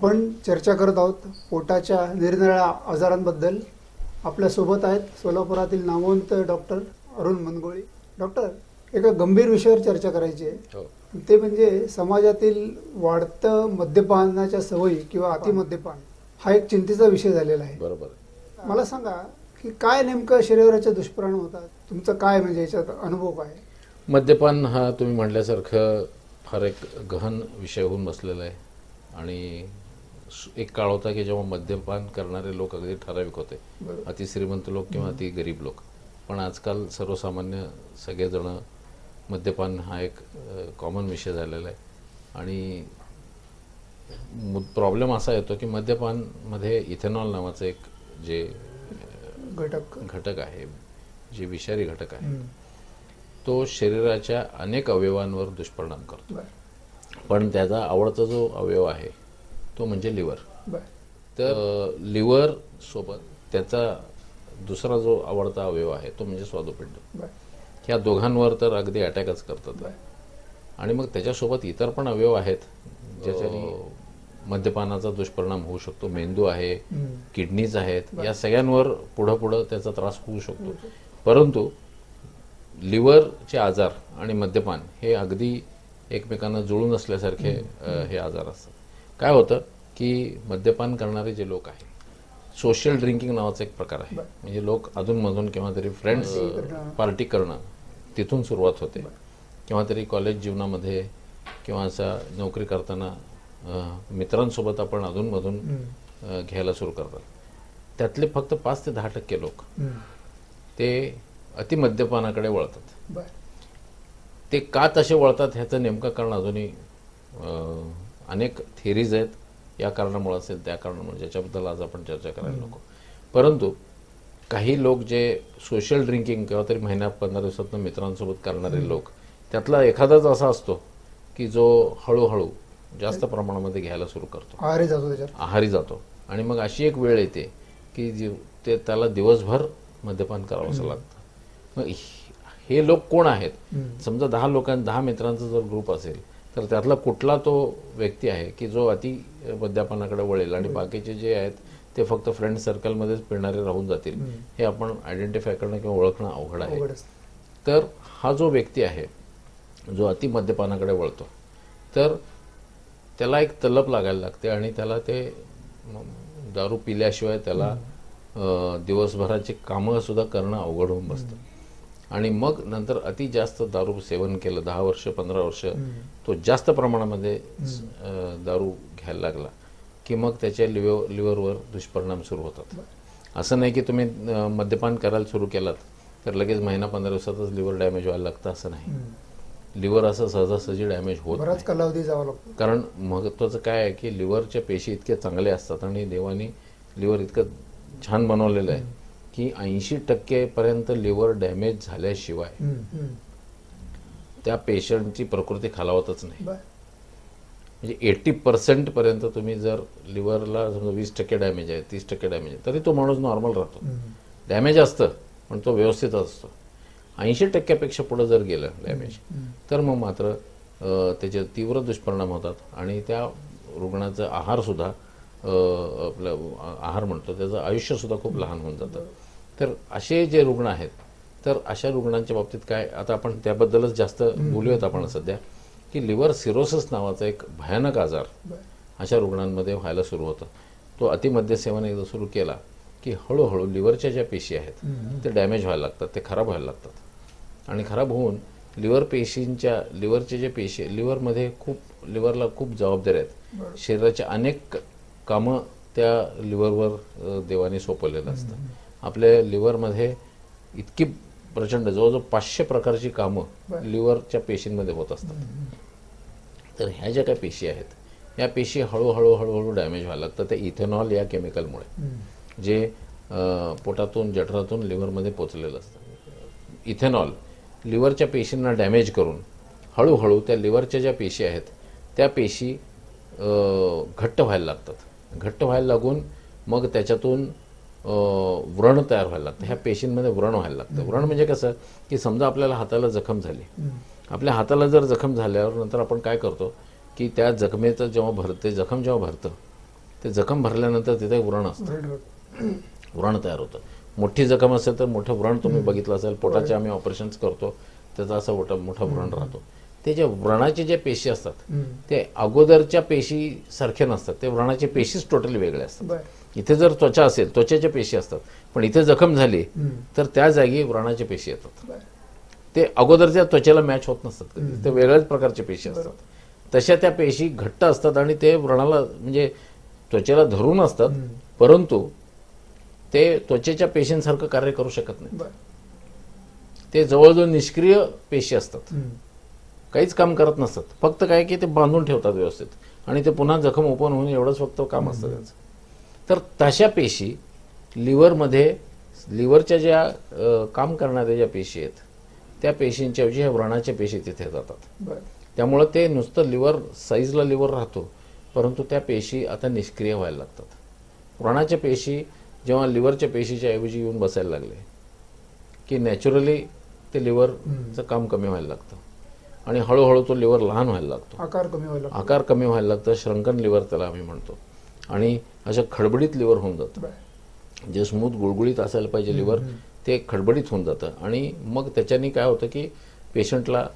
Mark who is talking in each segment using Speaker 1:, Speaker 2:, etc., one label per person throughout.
Speaker 1: आपण चर्चा करत आहोत पोटाच्या निरनिराळ्या आजारांबद्दल. आपल्यासोबत आहेत सोलापुरातील नामवंत डॉक्टर अरुण मनगोळी. डॉक्टर एका गंभीर विषयावर चर्चा करायची आहे.
Speaker 2: हो.
Speaker 1: ते म्हणजे समाजातील वाढतं मद्यपानाच्या सवयी किंवा अतिमद्यपान हा एक चिंतेचा विषय झालेला आहे.
Speaker 2: बरोबर.
Speaker 1: मला सांगा की काय नेमकं शरीराचे दुष्परिणाम होतात? तुमचं काय म्हणजे याच्यात अनुभव काय? आहे?
Speaker 2: मद्यपान हा तुम्ही म्हटल्यासारखं फार एक गहन विषय होऊन बसलेला आहे. आणि एक काळ होता की जेव्हा मद्यपान करणारे लोक अगदी ठराविक होते.
Speaker 1: बरोबर.
Speaker 2: अति श्रीमंत लोक किंवा अति गरीब लोक. पण आजकाल सर्वसामान्य सगळेजण मद्यपान हा एक कॉमन विषय झालेला आहे. आणि प्रॉब्लेम असा येतो की मद्यपानमध्ये इथेनॉल नावाचं एक जे
Speaker 1: घटक.
Speaker 2: घटक आहे जे विषारी घटक आहे. तो शरीराच्या अनेक अवयवांवर दुष्परिणाम करतो. पण त्याचा आवडता जो अवयव आहे तो म्हणजे लिव्हर. तर लिव्हर सोबत त्याचा दुसरा जो आवडता अवयव आहे तो म्हणजे स्वादुपिंड. ह्या दोघांवर तर अगदी अटॅकच करतात. आणि मग त्याच्यासोबत इतर पण अवयव आहेत ज्याच्याने मद्यपानाचा दुष्परिणाम होऊ शकतो मेंदू आहे. किडनीज आहेत या सगळ्यांवर पुढं पुढं त्याचा त्रास होऊ शकतो. परंतु लिव्हरचे आजार आणि मद्यपान हे अगदी एकमेकांना जुळून असल्यासारखे हे आजार असतात. काय होतं की मद्यपान करणारे जे लोक आहेत सोशल ड्रिंकिंग नावाचा एक प्रकार आहे. म्हणजे लोक अधूनमधून किंवा तरी फ्रेंड्स पार्टी करणं. तिथून सुरुवात होते. किंवा तरी कॉलेज जीवनामध्ये किंवा असा नोकरी करताना मित्रांसोबत आपण अधूनमधून घ्यायला सुरू करतात. त्यातले फक्त पाच ते दहा टक्के लोक. ते अतिमद्यपानाकडे वळतात. ते का तसे वळतात ह्याचं नेमकं कारण अजूनही अनेक थिअरीज आहेत. या कारणामुळे असेल त्या कारणामुळे. ज्याच्याबद्दल आज आपण चर्चा करायला नको. परंतु काही लोक जे सोशल ड्रिंकिंग किंवा तरी महिन्या पंधरा दिवसात मित्रांसोबत करणारे लोक त्यातला एखादाच असा असतो की जो हळूहळू जास्त प्रमाणामध्ये घ्यायला सुरू करतो.
Speaker 1: आहारी जातो
Speaker 2: आहारी जातो. आणि मग अशी एक वेळ येते की जी ते त्याला दिवसभर मद्यपान करावंसं लागतं. मग हे लोक कोण आहेत? समजा दहा लोकां दहा मित्रांचा जर ग्रुप असेल तर त्यातला कुठला तो व्यक्ती आहे की जो अति मद्यपानाकडे वळेल आणि बाकीचे जे आहेत ते फक्त फ्रेंड सर्कलमध्येच फिरणारे राहून जातील. हे आपण आयडेंटिफाय करणं किंवा ओळखणं अवघड आहे. तर हा जो व्यक्ती आहे जो अति मद्यपानाकडे वळतो तर त्याला एक तलप लागायला लागते आणि त्याला ते दारू पिल्याशिवाय त्याला दिवसभराची कामं सुद्धा करणं अवघड होऊन बसतं. आणि मग नंतर अति जास्त दारू सेवन केलं दहा वर्ष पंधरा वर्ष तो जास्त प्रमाणामध्ये दारू घ्यायला लागला. की मग त्याच्या लिव्हर लिव्हरवर दुष्परिणाम सुरू होतात. असं नाही की तुम्ही मद्यपान करायला सुरू केलात तर लगेच महिना पंधरा दिवसातच लिव्हर डॅमेज व्हायला लागतं असं नाही. लिव्हर असं सहजासहजी डॅमेज होत.
Speaker 1: बराच कालावधी जावा लागतो.
Speaker 2: कारण महत्वाचं काय आहे की लिव्हरच्या पेशी इतके चांगले असतात आणि देवाने लिव्हर इतकं छान बनवलेलं आहे. की ऐंशी टक्के पर्यंत लिव्हर डॅमेज झाल्याशिवाय. त्या पेशंटची प्रकृती खालावतच नाही. म्हणजे एट्टी पर्सेंट पर्यंत तुम्ही जर लिव्हरला समजा वीस टक्के डॅमेज आहे तीस टक्के डॅमेज आहे तरी तो माणूस नॉर्मल राहतो. डॅमेज असतं पण तो व्यवस्थित असतो. ऐंशी टक्क्यापेक्षा पुढे जर गेलं डॅमेज तर मग मात्र त्याचे तीव्र दुष्परिणाम होतात आणि त्या रुग्णाचा आहार सुद्धा अ, आपलं आहार म्हणतो त्याचं आयुष्य सुद्धा खूप लहान होऊन जातं. तर असे जे रुग्ण आहेत तर अशा रुग्णांच्या बाबतीत काय आता आपण त्याबद्दलच जास्त बोलूयात आपण सध्या की लिव्हर सिरोसिस नावाचा एक भयानक आजार अशा रुग्णांमध्ये व्हायला सुरू होतं. तो अतिमद्य सेवन एकदा सुरू केला की हळूहळू लिव्हरच्या ज्या पेशी आहेत ते डॅमेज व्हायला लागतात ते खराब व्हायला लागतात. आणि खराब होऊन लिव्हर पेशींच्या लिव्हरचे जे पेशी लिव्हरमध्ये खूप लिव्हरला खूप जबाबदारी आहेत. शरीराच्या अनेक कामं त्या लिव्हरवर देवाने सोपवलेलं असतं. आपल्या लिव्हरमध्ये इतकी प्रचंड जवळजवळ पाचशे प्रकारची कामं लिव्हरच्या पेशींमध्ये होत असतात. तर ह्या ज्या काही पेशी आहेत या पेशी हळूहळू हळूहळू डॅमेज व्हायला लागतात. त्या इथेनॉल या केमिकलमुळे जे पोटातून जठरातून लिव्हरमध्ये पोचलेलं असतं. इथेनॉल लिव्हरच्या पेशींना डॅमेज करून हळूहळू त्या लिव्हरच्या ज्या पेशी आहेत त्या पेशी घट्ट व्हायला लागतात. घट्ट व्हायला लागून मग त्याच्यातून व्रण तयार व्हायला लागतं. ह्या पेशींमध्ये व्रण व्हायला लागतं. व्रण म्हणजे कसं? की समजा आपल्याला हाताला जखम झाली. आपल्या हाताला जर जखम झाल्यावर नंतर आपण काय करतो? की त्या जखमेचं जेव्हा भरते जखम जेव्हा भरतं ते जखम भरल्यानंतर तिथे व्रण असतं. व्रण तयार होतं. मोठी जखम असेल तर मोठं व्रण तुम्ही बघितलं असेल पोटाचे आम्ही ऑपरेशन्स करतो त्याचा असं मोठा मोठा व्रण राहतो. ते जे व्रणाचे जे पेशी असतात. ते अगोदरच्या पेशी सारखे नसतात. ते व्रणाचे पेशीच टोटली वेगळे असतात. इथे जर त्वचा असेल त्वचेच्या पेशी असतात पण इथे जखम झाली. तर त्या जागी व्रणाचे पेशी येतात. ते अगोदरच्या त्वचेला मॅच होत नसतात ते वेगळ्याच प्रकारचे पेशी असतात. तशा त्या पेशी घट्ट असतात आणि ते व्रणाला म्हणजे त्वचेला धरून असतात. परंतु ते त्वचेच्या पेशींसारखं कार्य करू शकत नाही ते जवळजवळ निष्क्रिय पेशी असतात. काहीच काम करत नसतात. फक्त काय की ते बांधून ठेवतात व्यवस्थित. आणि ते पुन्हा जखम ओपन होऊन एवढंच फक्त काम असतं त्यांचं. तर तशा पेशी लिव्हरमध्ये लिव्हरच्या ज्या काम करणाऱ्या ज्या पेशी आहेत त्या पेशींच्या ऐवजी ह्या व्रणाच्या पेशी तिथे जातात. त्यामुळं ते नुसतं लिव्हर साईजला लिव्हर राहतो परंतु त्या पेशी आता निष्क्रिय व्हायला लागतात. व्रणाच्या पेशी जेव्हा लिव्हरच्या पेशीच्या ऐवजी येऊन बसायला लागले की नॅचरली ते लिव्हरचं काम कमी व्हायला लागतं. आणि हळूहळू तो लिव्हर लहान व्हायला लागतो.
Speaker 1: आकार कमी व्हायला लागतो.
Speaker 2: आकार कमी व्हायला लागतं श्रंकन लिव्हर त्याला आम्ही म्हणतो. आणि अशा खडबडीत लिव्हर होऊन जातं. जे स्मूथ गुळगुळीत असायला पाहिजे लिव्हर ते खडबडीत होऊन जातं. आणि मग त्याच्याने काय होतं की पेशंटला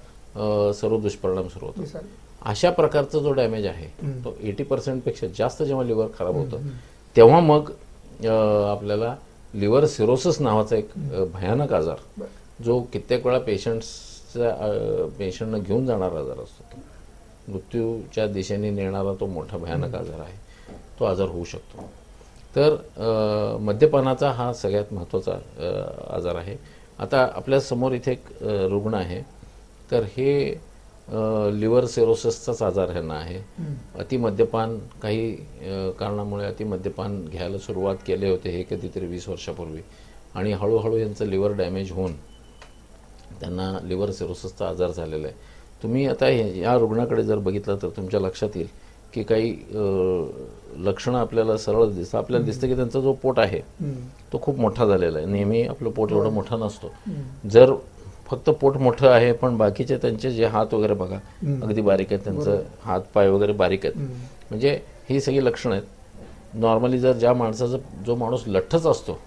Speaker 2: सर्व दुष्परिणाम सुरू होतात. अशा प्रकारचा जो डॅमेज आहे. तो एटी पर्सेंटपेक्षा जास्त जेव्हा लिव्हर खराब होतं तेव्हा मग आपल्याला लिव्हर सिरोसिस नावाचा एक भयानक आजार जो कित्येक वेळा पेशंट्सच्या पेशंटना घेऊन जाणारा आजार असतो. मृत्यूच्या दिशेने नेणारा तो मोठा भयानक आजार आहे. तो आजार होऊ शकतो. तर मद्यपानाचा हा सगळ्यात महत्त्वाचा आजार आहे. आता आपल्यासमोर इथे एक रुग्ण आहे. तर हे लिव्हर सेरोसिसचाच आजार ह्यांना आहे. अतिमद्यपान काही कारणामुळे अतिमद्यपान घ्यायला सुरुवात केले होते हे कधीतरी वीस वर्षापूर्वी. आणि हळूहळू यांचं लिव्हर डॅमेज होऊन त्यांना लिव्हर सिरोसिसचा आजार झालेला आहे. तुम्ही आता हे- या रुग्णाकडे जर बघितलं तर तुमच्या लक्षात येईल की काही लक्षणं आपल्याला सरळ दिसतं आपल्याला दिसतं की त्यांचा जो पोट आहे. तो खूप मोठा झालेला आहे. नेहमी आपलं पोट एवढं मोठा नसतो. जर फक्त पोट मोठं आहे पण बाकीचे त्यांचे जे हात वगैरे बघा. अगदी बारीक आहेत त्यांचं हात पाय वगैरे बारीक आहेत. म्हणजे ही सगळी लक्षणं आहेत. नॉर्मली जर ज्या माणसाचा जो माणूस लठ्ठच असतो.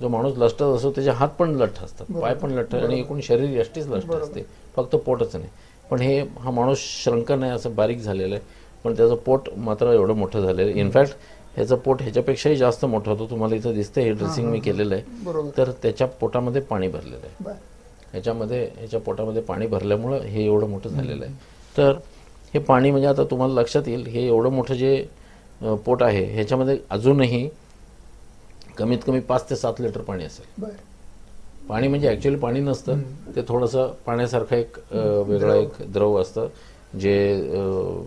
Speaker 2: जो माणूस लष्टच असतो त्याचे हात पण लठ्ठ असतात पाय पण लठ्ठ आणि एकूण शरीर यष्टीच लठ्ठ असते. फक्त पोटच नाही. पण हे हा माणूस श्रंकन आहे असं बारीक झालेलं आहे. पण त्याचं पोट मात्र एवढं मोठं झालेलं आहे. इनफॅक्ट ह्याचं पोट ह्याच्यापेक्षाही जास्त मोठं होतं. तुम्हाला इथं दिसतंय हे ड्रेसिंग मी केलेलं आहे. तर त्याच्या पोटामध्ये पाणी भरलेलं आहे. ह्याच्यामध्ये ह्याच्या पोटामध्ये पाणी भरल्यामुळं हे एवढं मोठं झालेलं आहे. तर हे पाणी म्हणजे आता तुम्हाला लक्षात येईल हे एवढं मोठं जे पोट आहे ह्याच्यामध्ये अजूनही कमीत कमी पाच ते सात लिटर पाणी असेल. पाणी म्हणजे ऍक्च्युअली पाणी नसतं. ते थोडंसं पाण्यासारखं एक वेगळं एक द्रव असतं. जे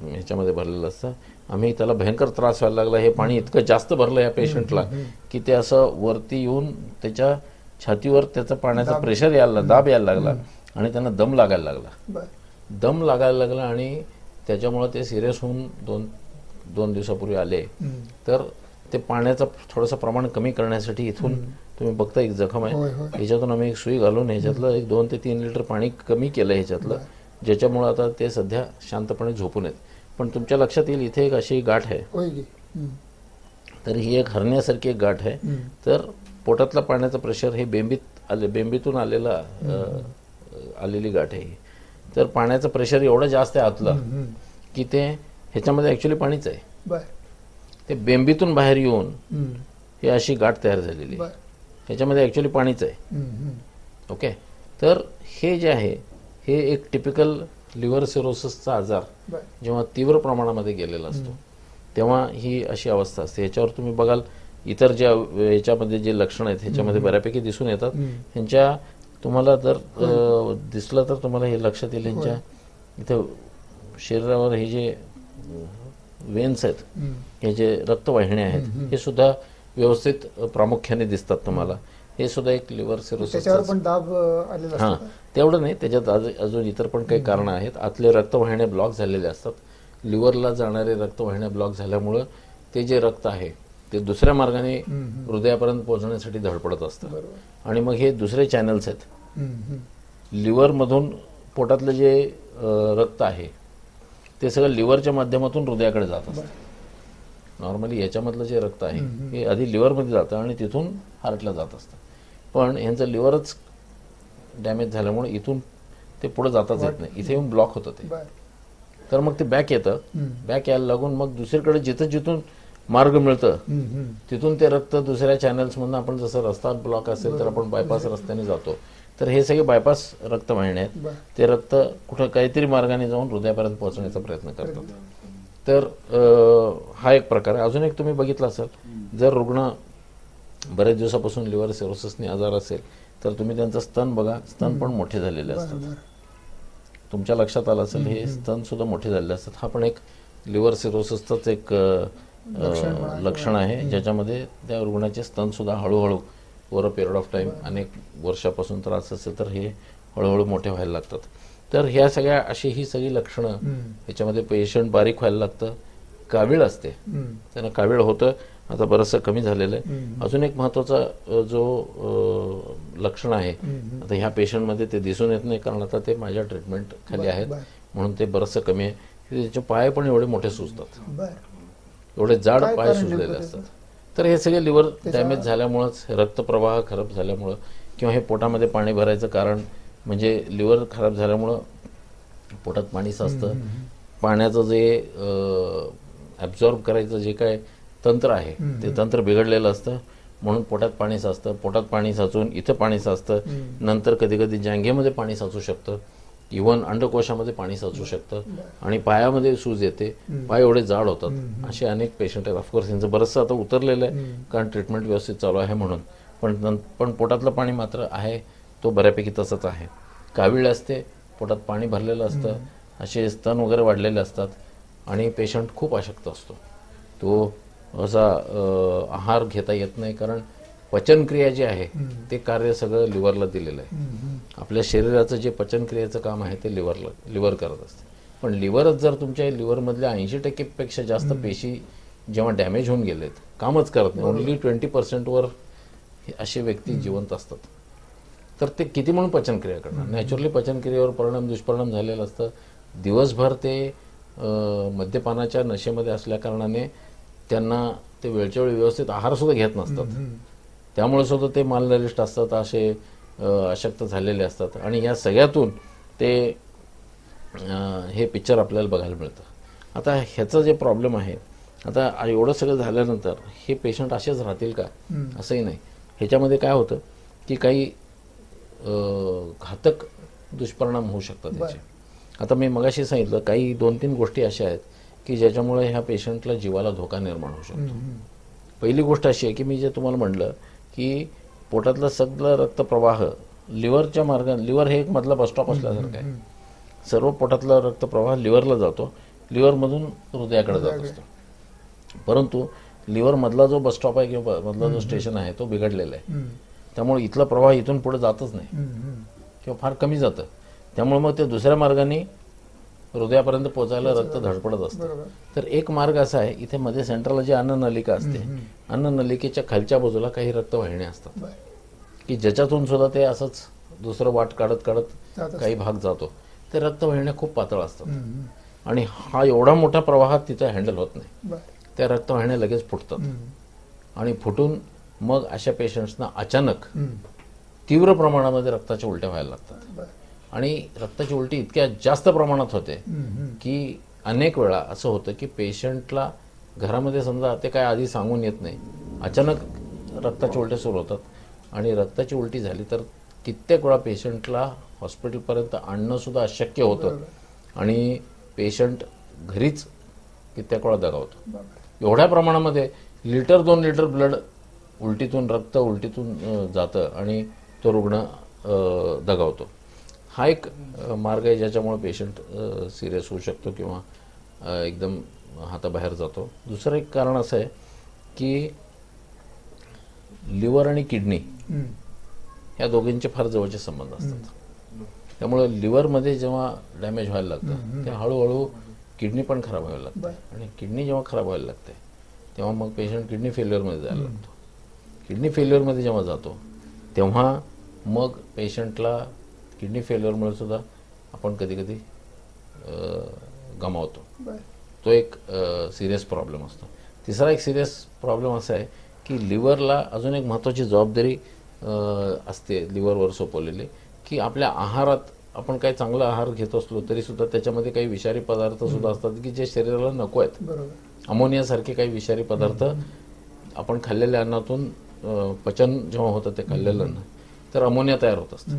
Speaker 2: ह्याच्यामध्ये भरलेलं असतं. आम्ही त्याला भयंकर त्रास व्हायला लागला. हे पाणी इतकं जास्त भरलं या पेशंटला की ते असं वरती येऊन त्याच्या छातीवर त्याचा पाण्याचा प्रेशर यायला दाब यायला लागला आणि त्यांना दम लागायला लागला. दम लागायला लागला आणि त्याच्यामुळं ते सिरियस होऊन दोन दोन दिवसापूर्वी आले. तर ते पाण्याचं थोडंसं प्रमाण कमी करण्यासाठी इथून तुम्ही बघता एक जखम आहे.
Speaker 1: होय.
Speaker 2: ह्याच्यातून आम्ही एक सुई घालून ह्याच्यातलं एक दोन ते तीन लिटर पाणी कमी केलं ह्याच्यातलं. ज्याच्यामुळं आता ते सध्या शांतपणे झोपून आहेत. पण तुमच्या लक्षात येईल इथे एक अशी गाठ आहे. तर ही एक हरण्यासारखी एक गाठ आहे. तर पोटातला पाण्याचं प्रेशर हे बेंबीत आले बेंबीतून आलेला आलेली गाठ आहे ही. तर पाण्याचं प्रेशर एवढं जास्त आहे आतलं. की ते ह्याच्यामध्ये ॲक्च्युली पाणीच आहे. ते बेंबीतून बाहेर येऊन. ही अशी गाठ तयार झालेली आहे. ह्याच्यामध्ये ॲक्च्युली पाणीच आहे. ओके? तर हे जे आहे हे एक टिपिकल लिव्हर सिरोसिसचा आजार जेव्हा तीव्र प्रमाणामध्ये गेलेला असतो तेव्हा ही अशी अवस्था असते. ह्याच्यावर तुम्ही बघाल इतर ज्या ह्याच्यामध्ये जे लक्षणं आहेत ह्याच्यामध्ये बऱ्यापैकी दिसून येतात. ह्यांच्या तुम्हाला जर दिसलं तर तुम्हाला हे लक्षात येईल. ह्यांच्या इथं शरीरावर हे जे वेन्स आहेत. हे जे रक्तवाहिन्या आहेत हे सुद्धा व्यवस्थित प्रामुख्याने दिसतात तुम्हाला. हे सुद्धा एक लिव्हर सिरोसिस
Speaker 1: पण दाब आलेला
Speaker 2: हां? तेवढं नाही त्याच्यात अजून इतर पण काही कारणं आहेत. आतले रक्तवाहिन्या ब्लॉक झालेले असतात. लिव्हरला जाणारे रक्तवाहिन्या ब्लॉक झाल्यामुळं ते जे रक्त आहे ते दुसऱ्या मार्गाने हृदयापर्यंत पोहोचण्यासाठी धडपडत असतं. आणि मग हे दुसरे चॅनल्स आहेत. लिव्हरमधून पोटातलं जे रक्त आहे ते सगळं लिव्हरच्या माध्यमातून हृदयाकडे जात असतं. नॉर्मली याच्यामधलं जे रक्त आहे हे आधी लिव्हरमध्ये जातं आणि तिथून हार्टला जात असतं. पण यांचं लिव्हरच डॅमेज झाल्यामुळे इथून ते पुढे जाताच येत नाही. इथे येऊन ब्लॉक होतं ते. तर मग ते बॅक येतं. बॅक यायला लागून मग दुसरीकडे जिथं जिथून मार्ग मिळतं. तिथून ते रक्त दुसऱ्या चॅनल्समधून आपण जसं रस्ता ब्लॉक असेल तर आपण बायपास रस्त्याने जातो. तर हे सगळे बायपास रक्तवाहिन्या आहेत. ते रक्त कुठं काहीतरी मार्गाने जाऊन हृदयापर्यंत पोहोचण्याचा प्रयत्न करतात. तर हा एक प्रकार आहे. अजून एक तुम्ही बघितला असाल. जर रुग्ण बरेच दिवसापासून लिव्हर सिरोसिसने आजार असेल तर तुम्ही त्यांचा स्तन बघा. स्तन पण मोठे झालेले असतात. तुमच्या लक्षात आलं असेल हे स्तन सुद्धा मोठे झालेले असतात. हा पण एक लिव्हर सिरोसिसचंच एक लक्षण आहे. ज्याच्यामध्ये त्या रुग्णाचे स्तन सुद्धा हळूहळू over a period of time अनेक वर्षापासून त्रास असेल तर हे हळूहळू मोठे व्हायला लागतात. तर ह्या सगळ्या अशी ही सगळी लक्षणं
Speaker 1: हम्म.
Speaker 2: याच्यामध्ये पेशंट बारीक व्हायला लागतं. कावीळ असते. त्यांना कावीळ होतं आता बरंचसं कमी झालेलं आहे. अजून एक महत्त्वाचा जो लक्षण आहे. आता ह्या पेशंटमध्ये ते दिसून येत नाही कारण आता ते माझ्या ट्रीटमेंट खाली आहेत. म्हणून ते बरंचसं कमी आहे. त्याचे पाय पण एवढे मोठे सुचतात एवढे जाड पाय सुचलेले असतात. तर हे सगळे लिव्हर डॅमेज झाल्यामुळंच रक्तप्रवाह खराब झाल्यामुळं किंवा हे पोटामध्ये पाणी भरायचं कारण म्हणजे लिव्हर खराब झाल्यामुळं पोटात पाणी साचतं. पाण्याचं जे ॲब्झॉर्ब करायचं जे काय तंत्र आहे ते तंत्र बिघडलेलं असतं. म्हणून पोटात पाणी साचतं. पोटात पाणी साचून इथं पाणी साचतं. नंतर कधी कधी जांघेमध्ये पाणी साचू शकतं. इव्हन अंडकोशामध्ये पाणी साचू शकतं. आणि पायामध्ये सूज येते. पाय एवढे जाड होतात. असे अनेक पेशंट आहेत. ऑफकोर्स यांचं बरंचसं आता उतरलेलं आहे कारण ट्रीटमेंट व्यवस्थित चालू आहे म्हणून. पण पण पोटातलं पाणी मात्र आहे तो बऱ्यापैकी तसंच आहे. कावीळ असते पोटात पाणी भरलेलं असतं. असे स्तन वगैरे वाढलेले असतात. आणि पेशंट खूप अशक्त असतो. तो असा आहार घेता येत नाही कारण पचनक्रिया जी आहे ते कार्य सगळं लिव्हरला दिलेलं आहे. आपल्या शरीराचं जे पचनक्रियेचं काम आहे ते लिव्हरला लिव्हर करत असते. पण लिव्हरच जर तुमच्या लिव्हरमधल्या ऐंशी टक्केपेक्षा जास्त पेशी जेव्हा डॅमेज होऊन गेलेत कामच करत नाही. ओन्ली ट्वेंटी पर्सेंटवर असे व्यक्ती जिवंत असतात. तर ते किती म्हणून पचनक्रिया करणार? नॅचरली पचनक्रियेवर परिणाम दुष्परिणाम झालेला असतं. दिवसभर ते मद्यपानाच्या नशेमध्ये असल्या कारणाने त्यांना ते वेळच्या वेळी व्यवस्थित आहार सुद्धा घेत नसतात. त्यामुळे सुद्धा ते मालनरिष्ट असतात असे अशक्त झालेले असतात. आणि या सगळ्यातून ते हे पिक्चर आपल्याला बघायला मिळतं. आता ह्याचा जे प्रॉब्लेम आहे आता एवढं सगळं झाल्यानंतर हे पेशंट असेच राहतील का? असंही नाही. ह्याच्यामध्ये काय होतं की काही घातक दुष्परिणाम होऊ शकतात त्याचे. आता मी मगाशी सांगितलं काही दोन तीन गोष्टी अशा आहेत की ज्याच्यामुळे ह्या पेशंटला जीवाला धोका निर्माण होऊ शकतो. पहिली गोष्ट अशी आहे की मी जे तुम्हाला म्हटलं की पोटातला सगळं रक्तप्रवाह लिव्हरच्या मार्गाने लिव्हर हे एक मधला बसस्टॉप असल्यासारखं आहे. सर्व पोटातला रक्तप्रवाह लिव्हरला जातो लिव्हरमधून हृदयाकडे जात असतो. परंतु लिव्हर मधला जो बसस्टॉप आहे किंवा मधला जो स्टेशन आहे तो बिघडलेला आहे. त्यामुळे इथला प्रवाह इथून पुढे जातच नाही. किंवा फार कमी जातं. त्यामुळे मग ते दुसऱ्या मार्गाने हृदयापर्यंत पोहोचायला रक्त धडपडत असतं. तर एक मार्ग असा आहे इथे मध्ये सेंटरला जी अन्ननलिका असते अन्ननलिकेच्या खालच्या बाजूला काही रक्तवाहिन्या असतात. की ज्याच्यातून सुद्धा ते असंच दुसरं वाट काढत काढत. काही भाग जातो. ते रक्तवाहिन्या खूप पातळ असतात. आणि हा एवढा मोठा प्रवाह तिथं हँडल होत नाही. त्या रक्तवाहिन्या लगेच फुटतात. आणि फुटून मग अशा पेशंट्सना अचानक. तीव्र प्रमाणामध्ये रक्ताच्या उलट्या व्हायला लागतात. आणि रक्ताची उलटी इतक्या जास्त प्रमाणात होते. की अनेक वेळा असं होतं की पेशंटला घरामध्ये समजा ते काय आधी सांगून येत नाही. अचानक रक्ताची उलट्या सुरू होतात. आणि रक्ताची उलटी झाली तर कित्येक वेळा पेशंटला हॉस्पिटलपर्यंत आणणं सुद्धा अशक्य होतं. आणि पेशंट घरीच कित्येक वेळा दगावतो. एवढ्या प्रमाणामध्ये लिटर दोन लिटर ब्लड उलटीतून रक्त उलटीतून जातं आणि तो रुग्ण दगावतो. हा एक मार्ग आहे ज्याच्यामुळे पेशंट सिरियस होऊ शकतो किंवा एकदम हाताबाहेर जातो. दुसरं एक कारण असं आहे की लिव्हर आणि किडनी
Speaker 1: हम्म.
Speaker 2: या दोघींचे फार जवळचे संबंध असतात. त्यामुळे लिव्हरमध्ये जेव्हा डॅमेज व्हायला लागतं ते हळूहळू किडनी पण खराब व्हायला लागते. आणि किडनी जेव्हा खराब व्हायला लागते तेव्हा मग पेशंट किडनी फेल्युअरमध्ये जायला लागतो. किडनी फेल्युअरमध्ये जेव्हा जातो तेव्हा मग पेशंटला किडनी फेल्युअरमुळे सुद्धा आपण कधी कधी गमावतो. तो एक सिरियस प्रॉब्लेम असतो. तिसरा एक सिरियस प्रॉब्लेम असा आहे की लिव्हरला अजून एक महत्त्वाची जबाबदारी असते लिव्हरवर सोपवलेली की आपल्या आहारात आपण काही चांगला आहार घेत असलो तरी सुद्धा त्याच्यामध्ये काही विषारी पदार्थ सुद्धा असतात की जे शरीराला नको आहेत. अमोनियासारखे काही विषारी पदार्थ आपण खाल्लेल्या अन्नातून पचन जेव्हा होतं ते खाल्लेलं अन्न तर अमोनिया तयार होत असतं.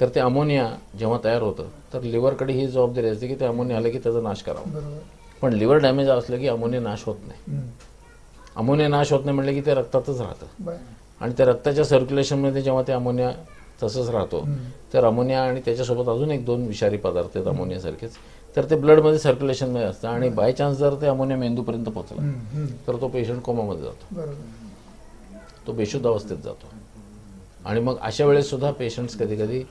Speaker 2: तर ते अमोनिया जेव्हा तयार होतं तर लिव्हरकडे ही जबाबदारी असते की ते अमोनिया आलं की त्याचा नाश करावा पण लिव्हर डॅमेज असलं की अमोनिया नाश होत नाही. अमोनिया नाश होत नाही म्हणलं की ते रक्तातच राहतं. आणि त्या रक्ताच्या सर्क्युलेशनमध्ये जेव्हा ते अमोनिया तसंच राहतो. तर अमोनिया आणि त्याच्यासोबत अजून एक दोन विषारी पदार्थ आहेत अमोनियासारखेच तर ते ब्लडमध्ये सर्क्युलेशनमध्ये असतं आणि बाय चान्स जर ते अमोनिया मेंदूपर्यंत पोहोचला. तर तो पेशंट कोमामध्ये जातो तो बेशुद्ध अवस्थेत जातो आणि मग अशा वेळेस सुद्धा पेशंट्स कधी कधी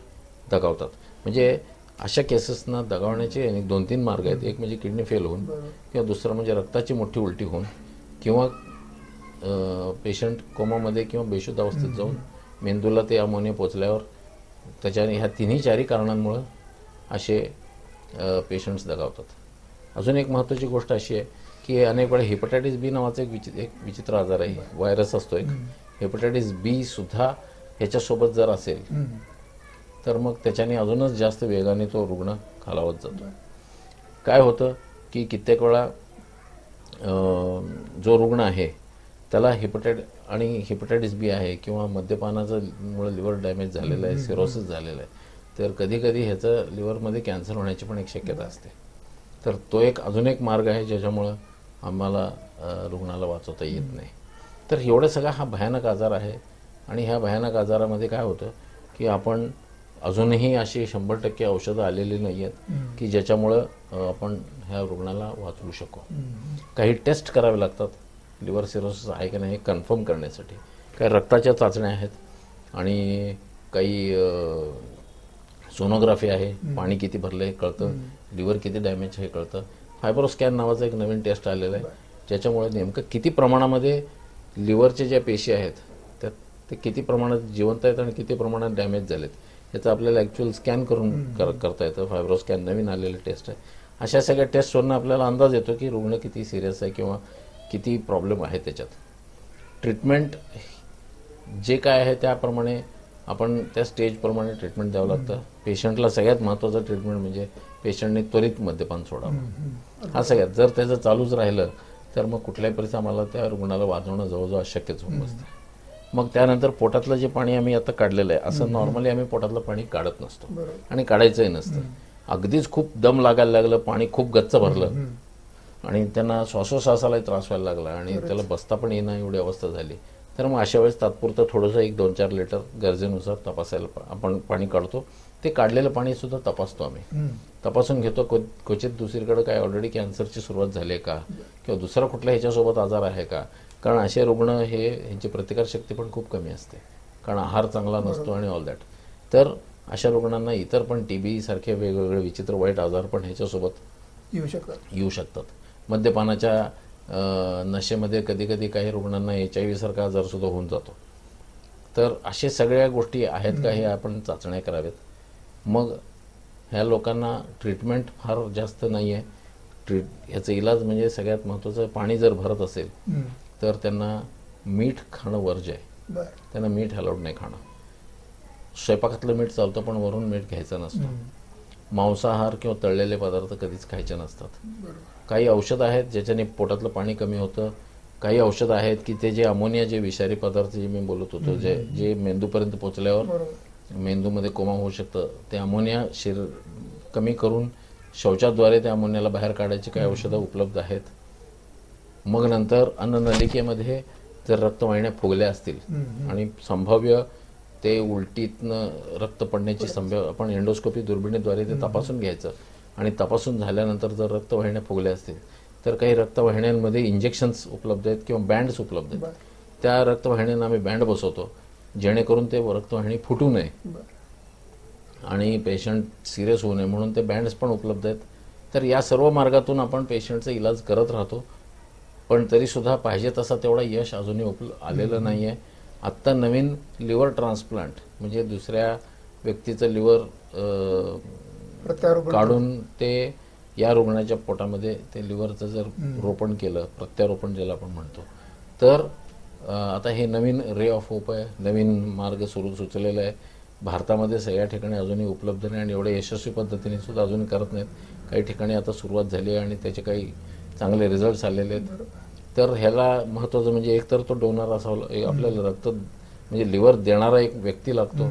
Speaker 2: दगावतात. म्हणजे अशा केसेसना दगावण्याचे अनेक दोन तीन मार्ग आहेत. एक म्हणजे किडनी फेल होऊन किंवा दुसरं म्हणजे रक्ताची मोठी उलटी होऊन किंवा पेशंट कोमामध्ये किंवा बेशुद्ध अवस्थेत जाऊन मेंदूला ते अमोनिया पोचल्यावर त्याच्याने ह्या तिन्ही चारही कारणांमुळं असे पेशंट्स दगावतात. अजून एक महत्त्वाची गोष्ट अशी आहे की अनेक वेळा हेपटायटिस बी नावाचा एक विचित्र एक विचित्र आजार आहे. व्हायरस असतो एक. हेपटायटिस बी सुद्धा ह्याच्यासोबत जर असेल. तर मग त्याच्याने अजूनच जास्त वेगाने तो रुग्ण खालावत जातो. काय होतं की कित्येक वेळा जो रुग्ण आहे त्याला हेपटायट आणि हेपटायटिस बी आहे किंवा मद्यपानाचं मुळे लिव्हर डॅमेज झालेलं आहे सिरोसिस झालेलं आहे तर कधी कधी ह्याचं लिव्हरमध्ये कॅन्सर होण्याची पण एक शक्यता असते. तर तो एक अजून एक मार्ग आहे ज्याच्यामुळं आम्हाला रुग्णाला वाचवता येत नाही. तर एवढा सगळा हा भयानक आजार आहे. आणि ह्या भयानक आजारामध्ये काय होतं की आपण अजूनही अशी शंभर टक्के औषधं आलेली नाही आहेत की ज्याच्यामुळं आपण ह्या रुग्णाला वाचवू शकू.
Speaker 1: हम्म.
Speaker 2: काही टेस्ट करावे लागतात. लिव्हर सिरोसिस आहे की नाही हे कन्फर्म करण्यासाठी. काही रक्ताच्या चाचण्या आहेत आणि काही सोनोग्राफी आहे. पाणी किती भरलं हे कळतं. लिव्हर किती डॅमेज हे कळतं. फायब्रोस्कॅन नावाचं एक नवीन टेस्ट आलेलं आहे. ज्याच्यामुळे नेमकं किती प्रमाणामध्ये लिव्हरचे ज्या पेशी आहेत ते किती प्रमाणात जिवंत आहेत आणि किती प्रमाणात डॅमेज झालेत याचं आपल्याला ॲक्च्युअल स्कॅन करून कर करता येतं. फायब्रोस्कॅन नवीन आलेलं टेस्ट आहे. अशा सगळ्या टेस्टवरून आपल्याला अंदाज येतो की रुग्ण किती सिरियस आहे किंवा किती प्रॉब्लेम आहे त्याच्यात. ट्रीटमेंट जे काय आहे त्याप्रमाणे आपण त्या स्टेजप्रमाणे ट्रीटमेंट द्यावं लागतं. पेशंटला सगळ्यात महत्त्वाचं ट्रीटमेंट म्हणजे पेशंटने त्वरित मद्यपान सोडावं. हा सगळ्यात. जर त्याचं चालूच राहिलं तर मग कुठल्याही परिस्थितीत आम्हाला त्या रुग्णाला वाचवणं जवळजवळ अशक्यच होऊन बसतं. मग त्यानंतर पोटातलं जे पाणी आम्ही आता काढलेलं आहे असं नॉर्मली आम्ही पोटातलं पाणी काढत नसतो. आणि काढायचंही नसतं. अगदीच खूप दम लागायला लागलं पाणी खूप गच्च भरलं. आणि त्यांना श्वासोश्वासालाही त्रास व्हायला लागला आणि त्याला बसता पण येणं एवढी अवस्था झाली. तर मग अशा वेळेस तात्पुरतं थोडंसं एक दोन चार लिटर गरजेनुसार तपासायला आपण पाणी काढतो. ते काढलेलं पाणी सुद्धा तपासतो आम्ही. तपासून घेतो क्व- क्वचित दुसरीकडे काय ऑलरेडी कॅन्सरची सुरुवात झाली आहे का? किंवा दुसरा कुठला ह्याच्यासोबत आजार आहे का? कारण असे रुग्ण हे ह्यांची प्रतिकारशक्ती पण खूप कमी असते. कारण आहार चांगला नसतो आणि ऑल दॅट तर अशा रुग्णांना इतर पण टी बी सारखे वेगवेगळे विचित्र वाईट आजार पण ह्याच्यासोबत
Speaker 1: येऊ शकतात.
Speaker 2: येऊ शकतात. मद्यपानाच्या नशेमध्ये कधी कधी काही रुग्णांना एच आय व्ही सारखा आजार सुद्धा होऊन जातो. तर अशा सगळ्या गोष्टी आहेत का हे आपण चाचण्या कराव्यात. मग ह्या लोकांना ट्रीटमेंट फार जास्त नाही आहे ट्रीट ह्याचा इलाज म्हणजे सगळ्यात महत्त्वाचं पाणी जर भरत असेल. तर त्यांना मीठ खाणं वर्ज्य आहे. त्यांना मीठ अलाउड नाही खाणं. स्वयंपाकातलं मीठ चालतं पण वरून मीठ घ्यायचं नसतं. मांसाहार किंवा तळलेले पदार्थ कधीच खायचे नसतात. काही औषधं आहेत ज्याच्याने पोटातलं पाणी कमी होतं. काही औषधं आहेत की ते जे अमोनिया जे विषारी पदार्थ जे मी बोलत होतो जे जे मेंदूपर्यंत पोचल्यावर मेंदूमध्ये कोमा होऊ शकतं. ते अमोनिया शरीर कमी करून शौचाद्वारे त्या अमोनियाला बाहेर काढायची काही औषधं उपलब्ध आहेत. मग नंतर अन्ननलिकेमध्ये जर रक्तवाहिन्या फुगल्या असतील. आणि संभाव्य ते उलटीतनं रक्त पडण्याची संभाव्य आपण एंडोस्कोपी दुर्बिणीद्वारे ते तपासून घ्यायचं. आणि तपासून झाल्यानंतर जर रक्तवाहिन्या फुगल्या असतील तर काही रक्तवाहिन्यांमध्ये इंजेक्शन्स उपलब्ध आहेत किंवा बँड्स उपलब्ध आहेत. त्या रक्तवाहिन्यांना आम्ही बँड बसवतो जेणेकरून ते रक्तवाहिनी फुटू नये. आणि पेशंट सिरियस होऊ नये म्हणून ते बँड्स पण उपलब्ध आहेत. तर या सर्व मार्गातून आपण पेशंटचा इलाज करत राहतो. पण तरीसुद्धा पाहिजे तसा तेवढा यश अजूनही उपल आलेलं नाही आहे आत्ता नवीन लिव्हर ट्रान्सप्लांट म्हणजे दुसऱ्या व्यक्तीचं लिव्हर काढून ते या रुग्णाच्या पोटामध्ये ते लिव्हरचं जर. रोपण केलं प्रत्यारोपण ज्याला आपण म्हणतो तर आता हे नवीन रे ऑफ होप आहे नवीन मार्ग सुरू सुचलेला आहे. भारतामध्ये सगळ्या ठिकाणी अजूनही उपलब्ध नाही आणि एवढे यशस्वी पद्धतीने सुद्धा अजूनही करत नाहीत. काही ठिकाणी आता सुरुवात झाली आहे आणि त्याचे काही चांगले रिझल्ट आलेले आहेत. तर ह्याला महत्त्वाचं म्हणजे एक तर तो डोनर असावा आपल्याला रक्त म्हणजे लिव्हर देणारा एक व्यक्ती लागतो.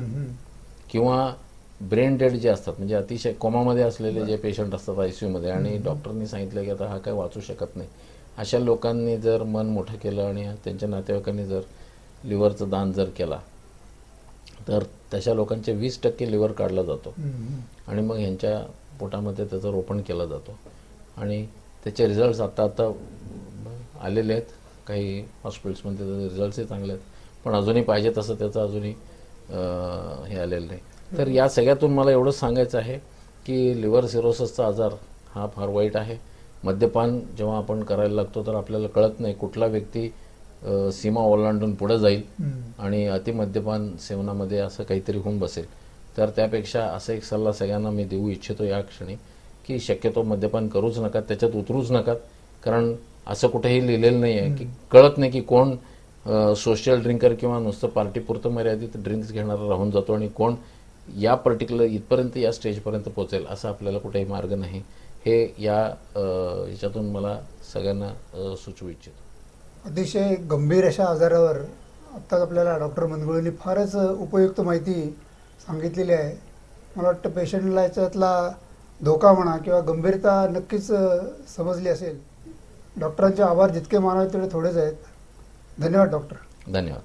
Speaker 2: किंवा ब्रेन डेड जे असतात म्हणजे अतिशय कोमामध्ये असलेले जे पेशंट असतात आयमध्ये आणि डॉक्टरनी सांगितलं की आता हा काय वाचू शकत नाही. अशा लोकांनी जर मन मोठं केलं आणि त्यांच्या नातेवाईकांनी जर लिव्हरचं दान जर केला तर तशा लोकांचे वीस टक्के लिव्हर काढला जातो. आणि मग ह्यांच्या पोटामध्ये त्याचं रोपण केलं जातो. आणि त्याचे रिझल्ट्स आता आता आलेले आहेत. काही हॉस्पिटल्समध्ये त्याचे रिझल्ट्सही चांगले आहेत. पण अजूनही पाहिजे तसं त्याचं अजूनही हे आलेलं नाही. तर या सगळ्यातून मला एवढंच सांगायचं आहे की लिव्हर सिरोसिसचा आजार हा फार वाईट आहे. मद्यपान जेव्हा आपण करायला लागतो तर आपल्याला कळत नाही कुठला व्यक्ती सीमा ओलांडून पुढे जाईल. आणि अतिमद्यपान सेवनामध्ये असं काहीतरी होऊन बसेल. तर त्यापेक्षा असा एक सल्ला सगळ्यांना मी देऊ इच्छितो या क्षणी की शक्यतो मद्यपान करूच नका त्याच्यात उतरूच नका. कारण असं कुठेही लिहिलेलं नाही आहे की कळत नाही की कोण सोशल ड्रिंकर किंवा नुसतं पार्टीपुरतं मर्यादित ड्रिंक्स घेणारा राहून जातो आणि कोण या पर्टिक्युलर इथपर्यंत या स्टेजपर्यंत पोहोचेल असा आपल्याला कुठेही मार्ग नाही. हे या याच्यातून मला सगळ्यांना सुचवू इच्छितो.
Speaker 1: अतिशय गंभीर अशा आजारावर आत्ताच आपल्याला डॉक्टर मनगुळेंनी फारच उपयुक्त माहिती सांगितलेली आहे. मला वाटतं पेशंटला याच्यातला धोका म्हणा किंवा गंभीरता नक्कीच समजली असेल. डॉक्टरांचे आभार जितके मानावे तेवढे थोडेच आहेत. धन्यवाद डॉक्टर.
Speaker 2: धन्यवाद.